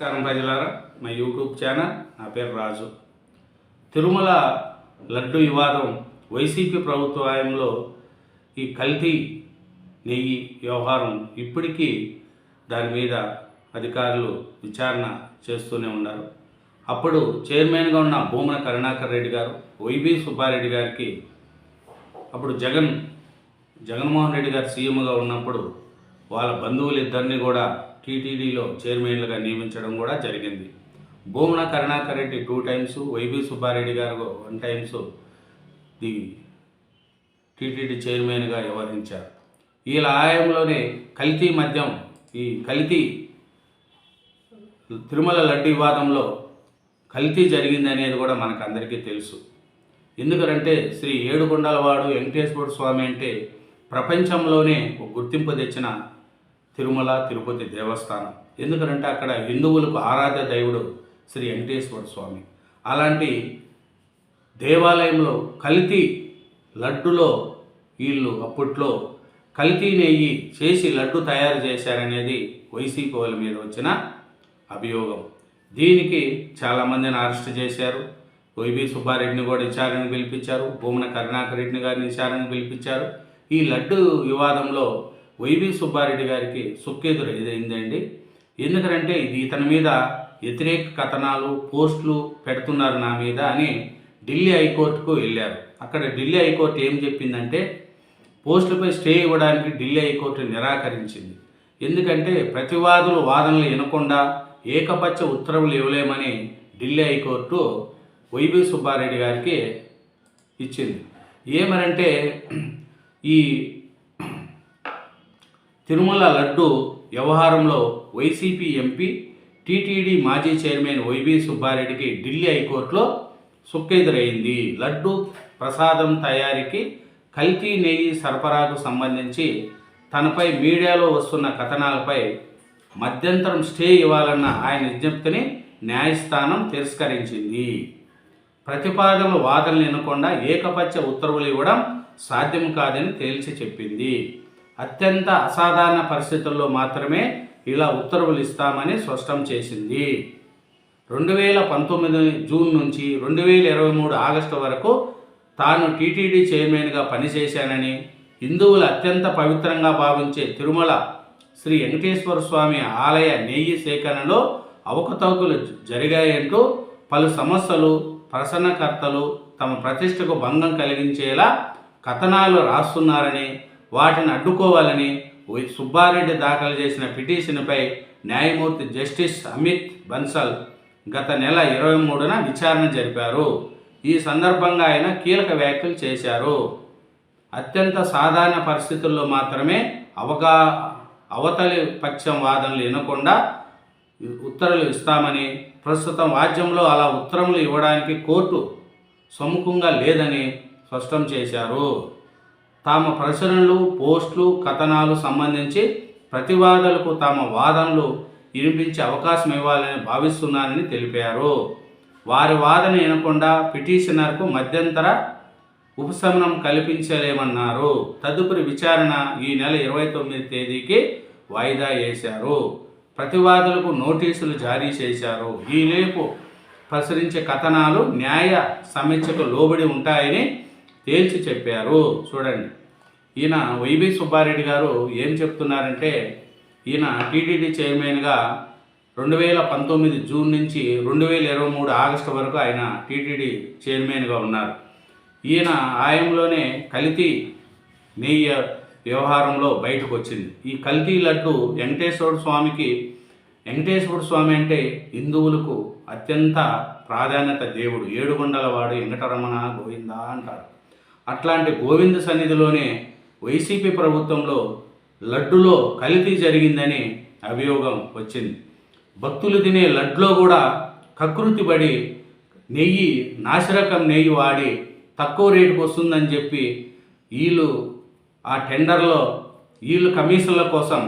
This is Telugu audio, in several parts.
నమస్కారం ప్రజలారా. మా యూట్యూబ్ ఛానల్ నా పేరు రాజు. తిరుమల లడ్డు వివాదం వైసీపీ ప్రభుత్వ హయాంలో ఈ కల్తీ నెయ్యి వ్యవహారం ఇప్పటికీ దాని మీద అధికారులు విచారణ చేస్తూనే ఉన్నారు. అప్పుడు చైర్మన్గా ఉన్న భూమన కరుణాకర్ రెడ్డి గారు వైబి సుబ్బారెడ్డి గారికి అప్పుడు జగన్ జగన్మోహన్ రెడ్డి గారు సీఎంగా ఉన్నప్పుడు వాళ్ళ బంధువులు ఇద్దరిని కూడా టీటీడీలో చైర్మన్లుగా నియమించడం కూడా జరిగింది. Bhumana Karunakar Reddy two times YV Subba Reddy గారు వన్ టైమ్స్ ది టీటీడీ చైర్మన్గా వ్యవహరించారు. వీళ్ళ ఆయంలోనే కల్తీ మద్యం ఈ కల్తీ తిరుమల లడ్డు వివాదంలో కల్తీ జరిగిందనేది కూడా మనకు అందరికీ తెలుసు. ఎందుకంటే శ్రీ ఏడుకొండలవాడు వెంకటేశ్వర స్వామి అంటే ప్రపంచంలోనే ఒక గుర్తింపు తెచ్చిన తిరుమల తిరుపతి దేవస్థానం. ఎందుకంటే అక్కడ హిందువులకు ఆరాధ్య దైవుడు శ్రీ వెంకటేశ్వర స్వామి. అలాంటి దేవాలయంలో కల్తీ లడ్డులో వీళ్ళు అప్పట్లో కల్తీ నెయ్యి చేసి లడ్డు తయారు చేశారనేది వైసీపీ వాళ్ళ మీద వచ్చిన అభియోగం. దీనికి చాలామందిని అరెస్ట్ చేశారు. వైబి సుబ్బారెడ్డిని కూడా విచారణకు పిలిపించారు. భూమన కరుణాకర్ రెడ్డిని గారిని విచారణకు పిలిపించారు. ఈ లడ్డు వివాదంలో వైవి సుబ్బారెడ్డి గారికి సుక్కెదురు ఏదైందండి ఎందుకంటే ఇది ఇతని మీద వ్యతిరేక కథనాలు పోస్టులు పెడుతున్నారు నా మీద అని ఢిల్లీ హైకోర్టుకు వెళ్ళారు. అక్కడ ఢిల్లీ హైకోర్టు ఏం చెప్పిందంటే పోస్టులపై స్టే ఇవ్వడానికి ఢిల్లీ హైకోర్టు నిరాకరించింది. ఎందుకంటే ప్రతివాదులు వాదనలు వినకుండా ఏకపక్ష ఉత్తర్వులు ఇవ్వలేమని ఢిల్లీ హైకోర్టు వైబి సుబ్బారెడ్డి గారికి ఇచ్చింది. ఏమనంటే ఈ తిరుమల లడ్డు వ్యవహారంలో వైసీపీ ఎంపీ టీటీడీ మాజీ చైర్మన్ వైబి సుబ్బారెడ్డికి ఢిల్లీ హైకోర్టులో సుక్కెదురైంది లడ్డు ప్రసాదం తయారీకి కల్తీ నెయ్యి సరఫరాకు సంబంధించి తనపై మీడియాలో వస్తున్న కథనాలపై మధ్యంతరం స్టే ఇవ్వాలన్న ఆయన విజ్ఞప్తిని న్యాయస్థానం తిరస్కరించింది. ప్రతిపాదనలు వాదనలు వినకుండా ఏకపక్ష ఉత్తర్వులు ఇవ్వడం సాధ్యం కాదని తేల్చి చెప్పింది. అత్యంత అసాధారణ పరిస్థితుల్లో మాత్రమే ఇలా ఉత్తర్వులు ఇస్తామని స్పష్టం చేసింది. రెండు వేల పంతొమ్మిది జూన్ నుంచి రెండు వేల ఇరవై మూడు ఆగస్టు వరకు తాను టీటీడీ చైర్మన్గా పనిచేశానని హిందువులు అత్యంత పవిత్రంగా భావించే తిరుమల శ్రీ వెంకటేశ్వర స్వామి ఆలయ నెయ్యి సేకరణలో అవకతవకలు జరిగాయంటూ పలు సమస్యలు ప్రసన్నకర్తలు తమ ప్రతిష్టకు భంగం కలిగించేలా కథనాలు రాస్తున్నారని వాటిని అడ్డుకోవాలని వై సుబ్బారెడ్డి దాఖలు చేసిన పిటిషన్పై న్యాయమూర్తి జస్టిస్ అమిత్ బన్సల్ గత నెల ఇరవై మూడున విచారణ జరిపారు. ఈ సందర్భంగా ఆయన కీలక వ్యాఖ్యలు చేశారు. అత్యంత సాధారణ పరిస్థితుల్లో మాత్రమే అవగా అవతలి పక్షం వాదనలు వినకుండా ఉత్తర్వులు ఇస్తామని ప్రస్తుతం వాద్యంలో అలా ఉత్తర్వులు ఇవ్వడానికి కోర్టు సముఖంగా లేదని స్పష్టం చేశారు. తమ ప్రచురణలు పోస్టులు కథనాలు సంబంధించి ప్రతివాదులకు తమ వాదనలు వినిపించే అవకాశం ఇవ్వాలని భావిస్తున్నానని తెలిపారు. వారి వాదన వినకుండా పిటిషనర్కు మధ్యంతర ఉపశమనం కల్పించలేమన్నారు. తదుపరి విచారణ ఈ నెల ఇరవై తొమ్మిది తేదీకి వాయిదా వేశారు. ప్రతివాదులకు నోటీసులు జారీ చేశారు. ఈ లేపు ప్రసరించే కథనాలు న్యాయ సమీక్షకు లోబడి ఉంటాయని తేల్చి చెప్పారు. చూడండి. ఈయన వైబి సుబ్బారెడ్డి గారు ఏం చెప్తున్నారంటే ఈయన టీటీడీ చైర్మన్గా రెండు వేల పంతొమ్మిది జూన్ నుంచి రెండు వేల ఇరవై మూడు ఆగస్టు వరకు ఆయన టీటీడీ చైర్మన్గా ఉన్నారు. ఈయన ఆయంలోనే కల్తీ నెయ్యి వ్యవహారంలో బయటకు వచ్చింది. ఈ కల్తీ లడ్డు వెంకటేశ్వర స్వామికి వెంకటేశ్వర స్వామి అంటే హిందువులకు అత్యంత ప్రాధాన్యత దేవుడు. ఏడుగొండలవాడు వెంకటరమణ గోవింద అంటారు. అట్లాంటి గోవింద సన్నిధిలోనే వైసీపీ ప్రభుత్వంలో లడ్డులో కల్తీ జరిగిందని అభియోగం వచ్చింది. భక్తులు తినే లడ్లో కూడా కకృతి పడి నెయ్యి నాసిరకం నెయ్యి వాడి తక్కువ రేటుకు వస్తుందని చెప్పి వీళ్ళు ఆ టెండర్లో వీళ్ళు కమిషన్ల కోసం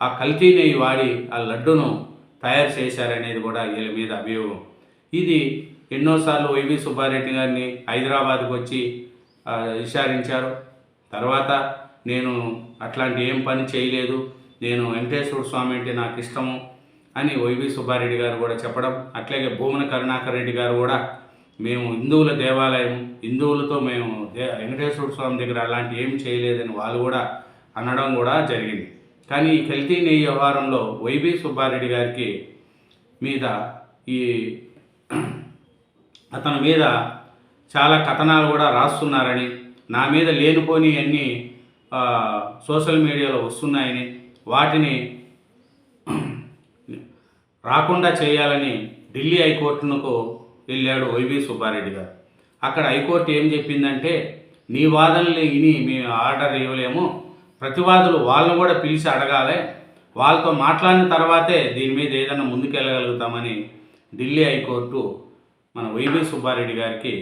ఆ కల్తీ నెయ్యి వాడి ఆ లడ్డును తయారు చేశారనేది కూడా వీళ్ళ మీద అభియోగం. ఇది ఎన్నోసార్లు వైవి సుబ్బారెడ్డి గారిని హైదరాబాద్కు వచ్చి విచారించారు. తర్వాత నేను అట్లాంటి ఏం పని చేయలేదు. నేను వెంకటేశ్వర స్వామి అంటే నాకు ఇష్టము అని వైవి సుబ్బారెడ్డి గారు కూడా చెప్పడం అట్లాగే భూమన కరుణాకర్ రెడ్డి గారు కూడా మేము హిందువుల దేవాలయం హిందువులతో మేము దే వెంకటేశ్వర స్వామి దగ్గర అలాంటి ఏం చేయలేదని వాళ్ళు కూడా అనడం కూడా జరిగింది. కానీ ఈ కల్తీ నెయ్యి వ్యవహారంలో వైవి సుబ్బారెడ్డి గారికి మీద ఈ అతని మీద చాలా కథనాలు కూడా రాస్తున్నారని నా మీద లేనిపోని అన్ని సోషల్ మీడియాలో వస్తున్నాయని వాటిని రాకుండా చేయాలని ఢిల్లీ హైకోర్టునకు వెళ్ళాడు వైవి సుబ్బారెడ్డి గారు. అక్కడ హైకోర్టు ఏం చెప్పిందంటే నీ వాదనలు విని మేము ఆర్డర్ ఇవ్వలేము. ప్రతివాదులు వాళ్ళని కూడా పిలిచి అడగాలి. వాళ్ళతో మాట్లాడిన తర్వాతే దీని మీద ఏదైనా ముందుకెళ్ళగలుగుతామని ఢిల్లీ హైకోర్టు మన వైవి సుబ్బారెడ్డి గారికి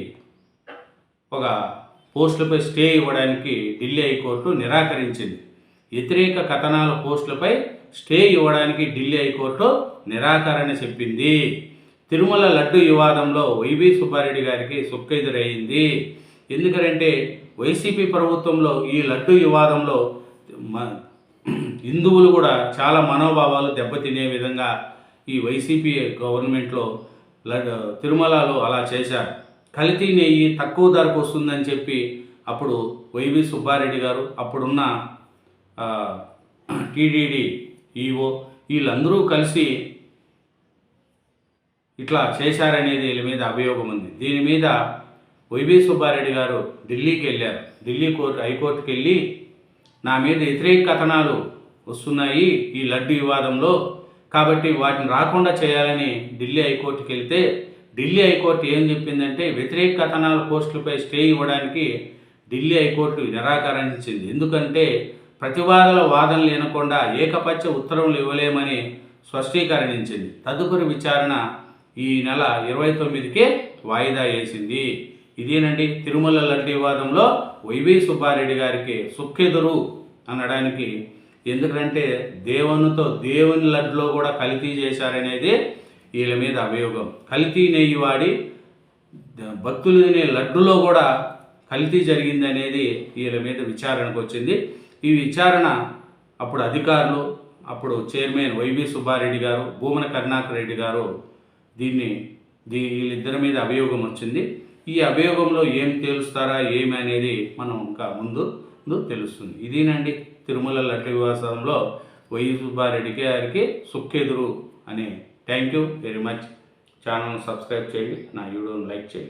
ఒక పోస్టులపై స్టే ఇవ్వడానికి ఢిల్లీ హైకోర్టు నిరాకరించింది. వ్యతిరేక కథనాల పోస్టులపై స్టే ఇవ్వడానికి ఢిల్లీ హైకోర్టు నిరాకరణ చెప్పింది. తిరుమల లడ్డు వివాదంలో వైవి సుబ్బారెడ్డి గారికి సుక్కెదురయ్యింది ఎందుకంటే వైసీపీ ప్రభుత్వంలో ఈ లడ్డు వివాదంలో మ- హిందువులు కూడా చాలా మనోభావాలు దెబ్బతినే విధంగా ఈ వైసీపీ గవర్నమెంట్లో తిరుమలలో అలా చేశారు. కల్తీ నెయ్యి తక్కువ ధరకు వస్తుందని చెప్పి అప్పుడు వైవి సుబ్బారెడ్డి గారు అప్పుడున్న టీడీడీ ఈఓ వీళ్ళందరూ కలిసి ఇట్లా చేశారనేది వీళ్ళ మీద అభియోగం ఉంది. దీని మీద వైవి సుబ్బారెడ్డి గారు ఢిల్లీకి వెళ్ళారు. ఢిల్లీ కోర్టు హైకోర్టుకి వెళ్ళి నా మీద వ్యతిరేక కథనాలు వస్తున్నాయి ఈ లడ్డు వివాదంలో కాబట్టి వాటిని రాకుండా చేయాలని ఢిల్లీ హైకోర్టుకి వెళ్తే ఢిల్లీ హైకోర్టు ఏం చెప్పిందంటే వ్యతిరేక కథనాల పోస్టులపై స్టే ఇవ్వడానికి ఢిల్లీ హైకోర్టు నిరాకరించింది. ఎందుకంటే ప్రతివాదుల వాదనలు లేనకుండా ఏకపక్ష ఉత్తర్వులు ఇవ్వలేమని స్పష్టీకరణించింది తదుపరి విచారణ ఈ నెల ఇరవై తొమ్మిదికే వాయిదా వేసింది. ఇదేనండి తిరుమల లడ్డి వాదంలో వైవి సుబ్బారెడ్డి గారికి సుక్కెదురు అనడానికి. ఎందుకంటే దేవునితో దేవుని లడ్డులో కూడా కల్తీ చేశారనేది వీళ్ళ మీద అభియోగం. కల్తీ నెయ్యి వాడి భక్తులు తినే లడ్డులో కూడా కల్తీ జరిగింది అనేది వీళ్ళ మీద విచారణకు వచ్చింది. ఈ విచారణ అప్పుడు అధికారులు అప్పుడు చైర్మన్ వైవి సుబ్బారెడ్డి గారు భూమన కరుణాకర్ రెడ్డి గారు దీన్ని దీ వీళ్ళిద్దరి మీద అభియోగం వచ్చింది. ఈ అభియోగంలో ఏం తేలుస్తారా ఏమి అనేది మనం ఇంకా ముందు ముందు తెలుస్తుంది. ఇదేనండి తిరుమల లడ్డు వివాసంలో వైవి సుబ్బారెడ్డి గారికి సుక్కెదురు అనే thank you very much channel subscribe చేయండి. నా వీడియోని లైక్ చేయండి.